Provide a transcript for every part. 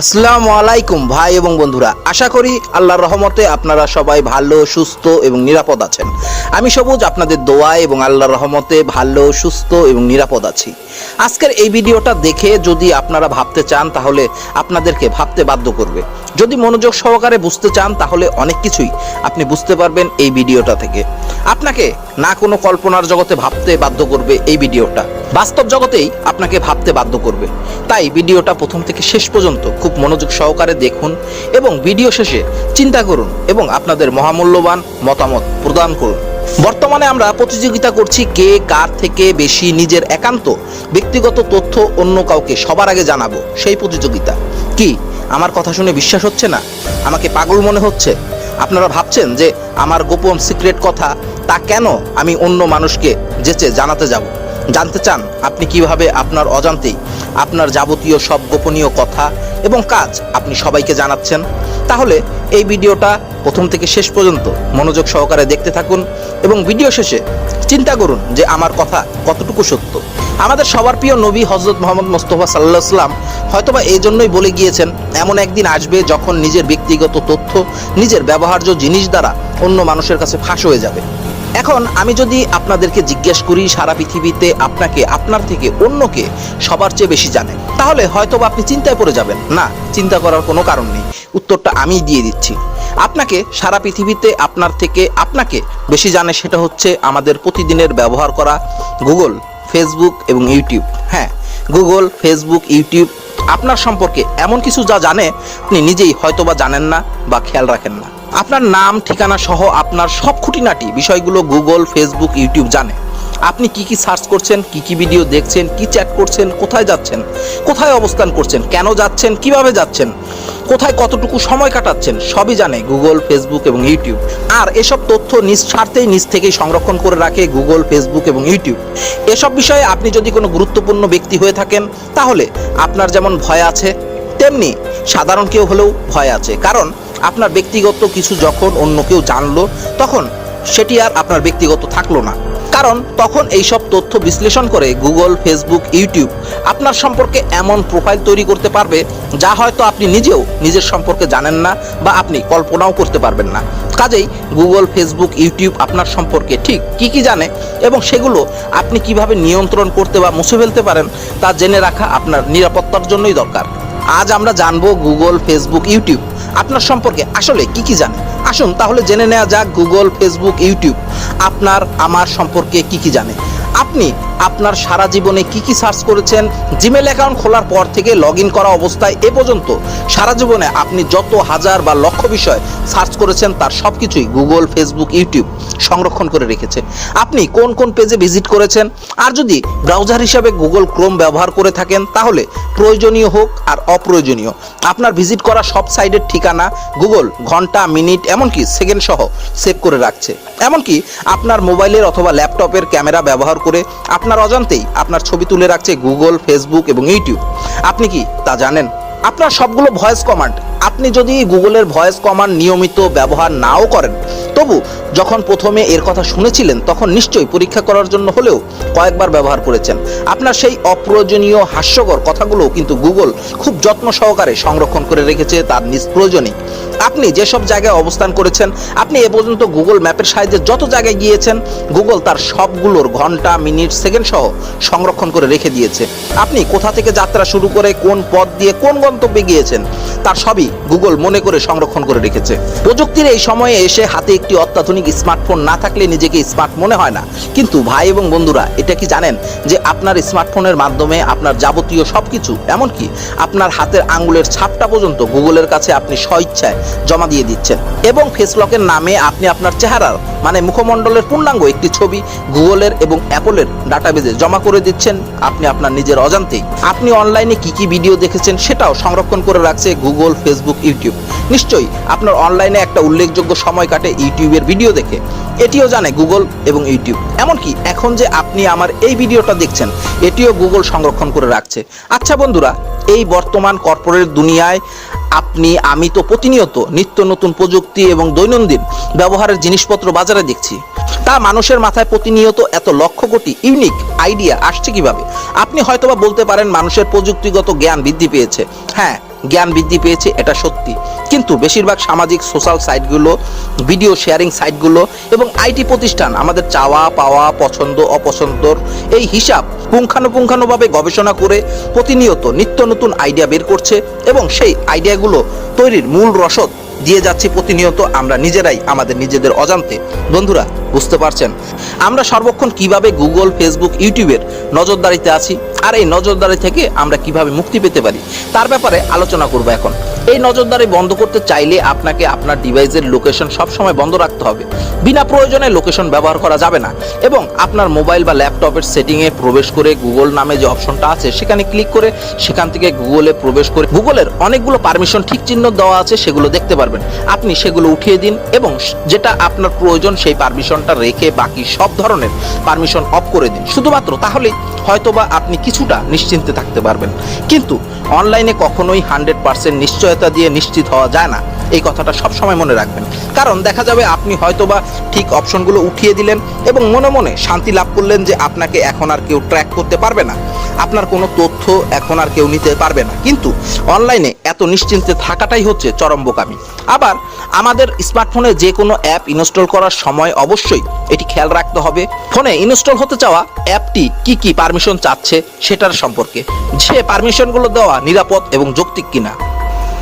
আসসালামু আলাইকুম ভাই এবং বন্ধুরা, আশা করি আল্লাহর রহমতে আপনারা সবাই ভালো, সুস্থ এবং নিরাপদ আছেন। আমি সবুজ, আপনাদের দোয়া এবং আল্লাহর রহমতে ভালো, সুস্থ এবং নিরাপদ আছি। আজকের এই ভিডিওটা দেখে যদি আপনারা ভাবতে চান, তাহলে আপনাদেরকে ভাবতে বাধ্য করবে। যদি মনোযোগ সহকারে বুঝতে চান, তাহলে অনেক কিছুই আপনি বুঝতে পারবেন এই ভিডিওটা থেকে। আপনাকে না কোনো কল্পনার জগতে ভাবতে বাধ্য করবে এই ভিডিওটা। বাস্তব জগতেই আপনাকে ভাবতে বাধ্য করবে। তাই ভিডিওটা প্রথম থেকে শেষ পর্যন্ত খুব মনোযোগ সহকারে দেখুন এবং ভিডিও শেষে চিন্তা করুন এবং আপনাদের মহামূল্যবান মতামত প্রদান করুন। বর্তমানে আমরা প্রতিযোগিতা করছি কে কার থেকে বেশি নিজের একান্ত ব্যক্তিগত তথ্য অন্য কাউকে সবার আগে জানাব সেই প্রতিযোগিতা। কি? আমার কথা শুনে বিশ্বাস হচ্ছে না? আমাকে পাগল মনে হচ্ছে? আপনারা ভাবছেন যে আমার গোপন সিক্রেট কথা, তা কেন আমি অন্য মানুষকে যেচে জানাতে যাব? জানতে চান আপনি কীভাবে আপনার অজান্তেই আপনার যাবতীয় সব গোপনীয় কথা এবং কাজ আপনি সবাইকে জানাচ্ছেন। তাহলে এই ভিডিওটা প্রথম থেকে শেষ পর্যন্ত মনোযোগ সহকারে দেখতে থাকুন এবং ভিডিও শেষে চিন্তা করুন যে আমার কথা কতটুকু সত্য। আমাদের সবার প্রিয় নবী হজরত মোহাম্মদ মোস্তফা সাল্লাহ সাল্লাম হয়তোবা এই জন্যই বলে গিয়েছেন, এমন একদিন আসবে যখন নিজের ব্যক্তিগত তথ্য, নিজের ব্যবহার্য জিনিস দ্বারা অন্য মানুষের কাছে ফাঁস হয়ে যাবে। এখন আমি যদি আপনাদেরকে জিজ্ঞেস করি, সারা পৃথিবীতে আপনাকে, আপনার থেকে অন্যকে সবার চেয়ে বেশি জানে, তাহলে হয়তোবা আপনি চিন্তায় পড়ে যাবেন, না, চিন্তা করার কোনো কারণ নেই, উত্তরটা আমি দিয়ে দিচ্ছি। আপনাকে, সারা পৃথিবীতে আপনার থেকে আপনাকে বেশি জানে সেটা হচ্ছে আমাদের প্রতিদিনের ব্যবহার করা গুগল, ফেসবুক এবং ইউটিউব। হ্যাঁ গুগল, ফেসবুক, ইউটিউব, আপনার সম্পর্কে এমন কিছু যা জানে, আপনি নিজেই হয়তোবা জানেন না বা খেয়াল রাখেন না। আপনার নাম, ঠিকানা সহ আপনার সব খুঁটিনাটি বিষয়গুলো গুগল, ফেসবুক, ইউটিউব জানে। আপনি কি কি সার্চ করছেন, কি কি ভিডিও দেখছেন, কি চ্যাট করছেন, কোথায় যাচ্ছেন, কোথায় অবস্থান করছেন, কেন যাচ্ছেন, কীভাবে যাচ্ছেন, কোথায় কতটুকু সময় কাটাচ্ছেন, সবই জানে গুগল, ফেসবুক এবং ইউটিউব। আর এসব তথ্য নিজ স্বার্থেই নিজ থেকেই সংরক্ষণ করে রাখে গুগল, ফেসবুক এবং ইউটিউব। এসব বিষয়ে আপনি যদি কোনো গুরুত্বপূর্ণ ব্যক্তি হয়ে থাকেন, তাহলে আপনার যেমন ভয় আছে, তেমনি সাধারণ কেউ হলেও ভয় আছে। কারণ আপনার ব্যক্তিগত কিছু যখন অন্য কেউ জানলো, তখন সেটি আর আপনার ব্যক্তিগত থাকল না। কারণ তখন এই সব তথ্য বিশ্লেষণ করে গুগল, ফেসবুক, ইউটিউব আপনার সম্পর্কে এমন প্রোফাইল তৈরি করতে পারবে যা হয়তো আপনি নিজেও নিজের সম্পর্কে জানেন না বা আপনি কল্পনাও করতে পারবেন না। কাজেই গুগল, ফেসবুক, ইউটিউব আপনার সম্পর্কে ঠিক কি কি জানে এবং সেগুলো আপনি কীভাবে নিয়ন্ত্রণ করতে বা মুছে ফেলতে পারেন তা জেনে রাখা আপনার নিরাপত্তার জন্যই দরকার। আজ আমরা জানব গুগল, ফেসবুক, ইউটিউব আপনার সম্পর্কে আসলে কি কি জানে? আসুন তাহলে জেনে নেওয়া যাক গুগল ফেসবুক ইউটিউব আপনার, আমার সম্পর্কে কি কি জানে? আপনি আপনার সারা জীবনে কি কি সার্চ করেছেন? জিমেল অ্যাকাউন্ট খোলার পর থেকে লগ ইন করা অবস্থায় এ পর্যন্ত সারা জীবনে আপনি যত হাজার বা লক্ষ বিষয় সার্চ করেছেন, তার সব কিছুই গুগল ফেসবুক ইউটিউব সংরক্ষণ করে রেখেছে। আপনি কোন কোন পেজে ভিজিট করেছেন? আর যদি ব্রাউজার হিসাবে গুগল ক্রোম ব্যবহার করে থাকেন, তাহলে প্রয়োজনীয় হোক আর অপ্রয়োজনীয়। আপনার ভিজিট করা সব সাইডের ঠিকানা গুগল ঘণ্টা মিনিট এমনকি সেকেন্ড সহ সেভ করে রাখছে। এমনকি আপনার মোবাইলের অথবা ল্যাপটপের ক্যামেরা ব্যবহার করে আপনার অজান্তেই আপনার ছবি তুলে রাখছে গুগল ফেসবুক এবং ইউটিউব আপনি কি তা জানেন? আপনার সবগুলো ভয়েস কমান্ড আপনি যদি গুগলের ভয়েস কমান্ড নিয়মিত ব্যবহার নাও করেন, তবু যখন প্রথমে এর কথা শুনেছিলেন, তখন নিশ্চয়ই পরীক্ষা করার জন্য হলেও কয়েকবার ব্যবহার করেছেন। আপনার সেই অপ্রয়োজনীয় হাস্যকর কথাগুলো কিন্তু গুগল খুব যত্ন সহকারে সংরক্ষণ করে রেখেছে তার নিজ প্রয়োজনেই আপনি যেসব জায়গায় অবস্থান করেছেন, আপনি এ পর্যন্ত গুগল ম্যাপের সাহায্যে যত জায়গায় গিয়েছেন, গুগল তার সবগুলোর ঘণ্টা, মিনিট, সেকেন্ড সহ সংরক্ষণ করে রেখে দিয়েছে। আপনি কোথা থেকে যাত্রা শুরু করে কোন পথ দিয়ে কোন গন্তব্যে গিয়েছেন, তার সবই গুগল মনে করে সংরক্ষণ করে রেখেছে। প্রযুক্তির এই সময়ে এসে হাতে একটি অত্যাধুনিক স্মার্টফোন না থাকলে নিজেকে স্মার্ট মনে হয় না। কিন্তু ভাই এবং বন্ধুরা, এটা কি জানেন যে আপনার স্মার্টফোনের মাধ্যমে আপনার যাবতীয় সবকিছু, এমনকি আপনার হাতের আঙ্গুলের ছাপটা পর্যন্ত গুগলের কাছে আপনি স্বইচ্ছায় জমা দিয়ে দিচ্ছেন। এবং ফেসলকের নামে আপনি আপনার চেহারার মানে মুখমণ্ডলের পূর্ণাঙ্গ একটি ছবি গুগলের এবং অ্যাপলের ডাটাবেজে জমা করে দিচ্ছেন। আপনি আপনার নিজের অজান্তেই। আপনি অনলাইনে কি কি ভিডিও দেখেছেন সেটাও সংরক্ষণ করে রাখছে গুগল, ফেসবুক ইউটিউব নিশ্চয়ই আপনার অনলাইনে একটা উল্লেখযোগ্য সময় কাটে ইউটিউবের ভিডিও দেখে। এটিও জানে গুগল এবং ইউটিউব এমনকি এখন যে আপনি আমার এই ভিডিওটা দেখছেন, এটিও গুগল সংরক্ষণ করে রাখছে। আচ্ছা বন্ধুরা, এই বর্তমান কর্পোরেট দুনিয়ায় আপনি, আমি তো প্রতিনিয়ত নিত্য নতুন প্রযুক্তি এবং দৈনন্দিন ব্যবহারের জিনিসপত্র বাজারে দেখছি। তা মানুষের মাথায় প্রতিনিয়ত এত লক্ষ কোটি ইউনিক আইডিয়া আসছে কীভাবে? আপনি হয়তোবা বলতে পারেন মানুষের প্রযুক্তিগত জ্ঞান বৃদ্ধি পেয়েছে। হ্যাঁ জ্ঞান বৃদ্ধি পেয়েছে, এটা সত্যি। কিন্তু বেশিরভাগ সামাজিক সোশ্যাল সাইটগুলো ভিডিও শেয়ারিং সাইটগুলো এবং আইটি প্রতিষ্ঠান, আমাদের চাওয়া, পাওয়া, পছন্দ, অপছন্দর এই হিসাব পুঙ্খানুপুঙ্খানুভাবে গবেষণা করে প্রতিনিয়ত নিত্য নতুন আইডিয়া বের করছে এবং সেই আইডিয়াগুলো তৈরির মূল রসদ দিয়ে যাচ্ছি প্রতিনিয়ত, আমরা নিজেরাই আমাদের নিজেদের অজান্তে। বন্ধুরা, বুঝতে পারছেন? আমরা সর্বক্ষণ কীভাবে গুগল ফেসবুক ইউটিউবের নজরদারিতে আছি, আর এই নজরদারি থেকে আমরা কীভাবে মুক্তি পেতে পারি, তার ব্যাপারে আলোচনা করব এখন। এই নজরদারি বন্ধ করতে চাইলে আপনাকে আপনার ডিভাইসের লোকেশন সবসময় বন্ধ রাখতে হবে। বিনা প্রয়োজনে লোকেশন ব্যবহার করা যাবে না এবং আপনার মোবাইল বা ল্যাপটপের সেটিংয়ে প্রবেশ করে গুগল নামে যে অপশনটা আছে, সেখানে ক্লিক করে সেখান থেকে গুগলে প্রবেশ করে গুগলের অনেকগুলো পারমিশন ঠিক চিহ্ন দেওয়া আছে, সেগুলো দেখতে পারবেন। আপনি সেগুলো উঠিয়ে দিন এবং যেটা আপনার প্রয়োজন সেই পারমিশনটা রেখে বাকি সব ধরনের পারমিশন অফ করে দিন। শুধুমাত্র তাহলেই হয়তোবা আপনি কিছুটা নিশ্চিন্তে থাকতে পারবেন। কিন্তু অনলাইনে কখনোই হান্ড্রেড পার্সেন্ট নিশ্চয়তা দিয়ে নিশ্চিত হওয়া যায় না। এই কথাটা সবসময় মনে রাখবেন। কারণ দেখা যাবে আপনি হয়তোবা ঠিক অপশনগুলো উঠিয়ে দিলেন এবং মনে মনে শান্তি লাভ করলেন যে আপনাকে এখন আর কেউ ট্র্যাক করতে পারবে না। আপনার কোনো তথ্য এখন আর কেউ নিতে পারবে না। কিন্তু অনলাইনে এত নিশ্চিন্তে থাকাটাই হচ্ছে চরম বোকামি। আবার আমাদের স্মার্টফোনে যে কোনো অ্যাপ ইনস্টল করার সময় অবশ্যই এটি খেয়াল রাখতে হবে। ফোনে ইনস্টল হতে চাওয়া অ্যাপটি কি কি পারমিশন চাচ্ছে সেটার সম্পর্কে। সে পারমিশনগুলো দেওয়া নিরাপদ এবং যৌক্তিক কিনা।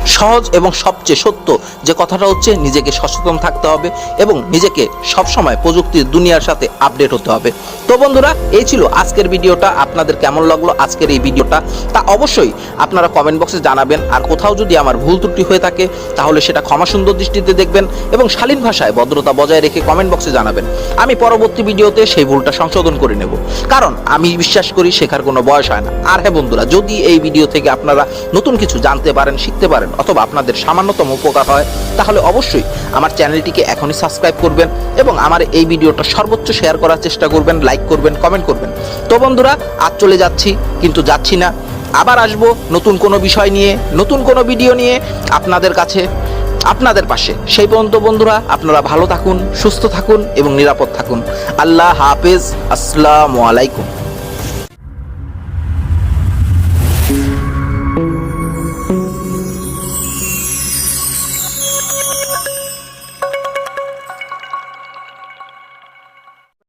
সহজ এবং সবচেয়ে সত্য যে কথাটা হচ্ছে, নিজেকে সচেতন থাকতে হবে এবং নিজেকে সবসময় প্রযুক্তির দুনিয়ার সাথে আপডেট হতে হবে। তো বন্ধুরা, এই ছিল আজকের ভিডিওটা। আপনাদের কেমন লাগল আজকের এই ভিডিওটা? তা অবশ্যই আপনারা কমেন্ট বক্সে জানাবেন। আর কোথাও যদি আমার ভুল ত্রুটি হয়ে থাকে, তাহলে সেটা ক্ষমা সুন্দর দৃষ্টিতে দেখবেন এবং শালীন ভাষায় ভদ্রতা বজায় রেখে কমেন্ট বক্সে জানাবেন। আমি পরবর্তী ভিডিওতে সেই ভুলটা সংশোধন করে নেব। কারণ আমি বিশ্বাস করি, শেখার কোনো বয়স হয় না। আর হ্যাঁ বন্ধুরা, যদি এই ভিডিও থেকে আপনারা নতুন কিছু জানতে পারেন, শিখতে পারেন অথবা আপনাদের সামান্যতম উপকার হয়, তাহলে অবশ্যই আমার চ্যানেলটিকে এখনই সাবস্ক্রাইব করবেন এবং আমার এই ভিডিওটা সর্বোচ্চ শেয়ার করার চেষ্টা করবেন, লাইক করবেন, কমেন্ট করবেন। তো বন্ধুরা, আজ চলে যাচ্ছি, কিন্তু যাচ্ছি না। আবার আসব নতুন কোনো বিষয় নিয়ে, নতুন কোনো ভিডিও নিয়ে আপনাদের কাছে, আপনাদের পাশে। সেই পর্যন্ত বন্ধুরা, আপনারা ভালো থাকুন, সুস্থ থাকুন এবং নিরাপদ থাকুন। আল্লাহ হাফেজ, আসসালামু আলাইকুম।